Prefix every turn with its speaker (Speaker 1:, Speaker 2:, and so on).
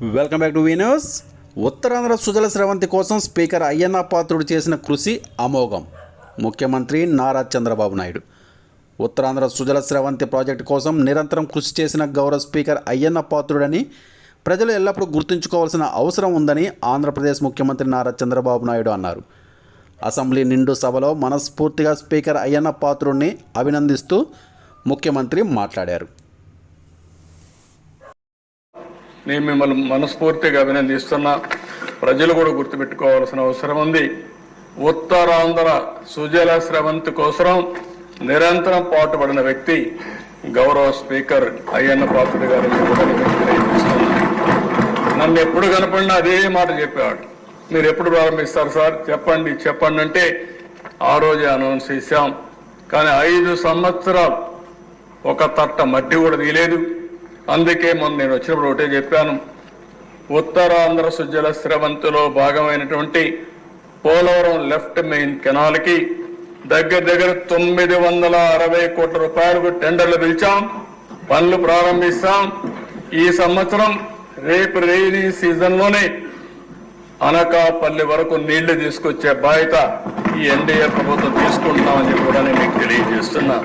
Speaker 1: Welcome back to viewers Uttarandhra Sujala Sravanthi కోసం speaker Ayyanna Patrudu చేసిన కృషి అమోఘం. ముఖ్యమంత్రి నారా చంద్రబాబు నాయుడు. ఉత్తరాంధ్ర సుజల స్రవంతి ప్రాజెక్టు కోసం నిరంతరం కృషి చేసిన గౌరవ స్పీకర్ అయ్యన్న పాత్రుడని ప్రజలు ఎల్లప్పుడూ గుర్తుంచుకోవాల్సిన అవసరం ఉందని ఆంధ్రప్రదేశ్ ముఖ్యమంత్రి నారా చంద్రబాబు నాయుడు అన్నారు. అసెంబ్లీ నిండు సభలో మనస్ఫూర్తిగా స్పీకర్ అయ్యన్న పాత్రుడిని అభినందిస్తూ ముఖ్యమంత్రి మాట్లాడారు.
Speaker 2: నేను మిమ్మల్ని మనస్ఫూర్తిగా అభినందిస్తున్నా. ప్రజలు కూడా గుర్తుపెట్టుకోవాల్సిన అవసరం ఉంది. ఉత్తరాంధ్ర సుజల స్రవంతి కోసం నిరంతరం పాటుపడిన వ్యక్తి గౌరవ స్పీకర్ అయ్యన్న పాత్రుడు గారు నన్ను ఎప్పుడు కనపడినా అదే మాట చెప్పేవాడు. మీరు ఎప్పుడు ప్రారంభిస్తారు సార్? చెప్పండి చెప్పండి అంటే ఆ రోజే అనౌన్స్ చేశాం. కానీ ఐదు సంవత్సరాలు ఒక తట్ట మట్టి కూడా తీయలేదు. అందుకే మొన్న నేను వచ్చినప్పుడు ఒకటే చెప్పాను. ఉత్తరాంధ్ర సుజల స్రవంతిలో భాగమైనటువంటి పోలవరం లెఫ్ట్ మెయిన్ కెనాల్కి దగ్గర దగ్గర తొమ్మిది వందల అరవై కోట్ల రూపాయలకు టెండర్లు పిలిచాం. పనులు ప్రారంభిస్తాం. ఈ సంవత్సరం రేపు రైనీ సీజన్లోనే అనకాపల్లి వరకు నీళ్ళు తీసుకొచ్చే బాధ్యత ఈ ఎన్డీఏ ప్రభుత్వం తీసుకుంటున్నామని కూడా నేను మీకు తెలియజేస్తున్నా.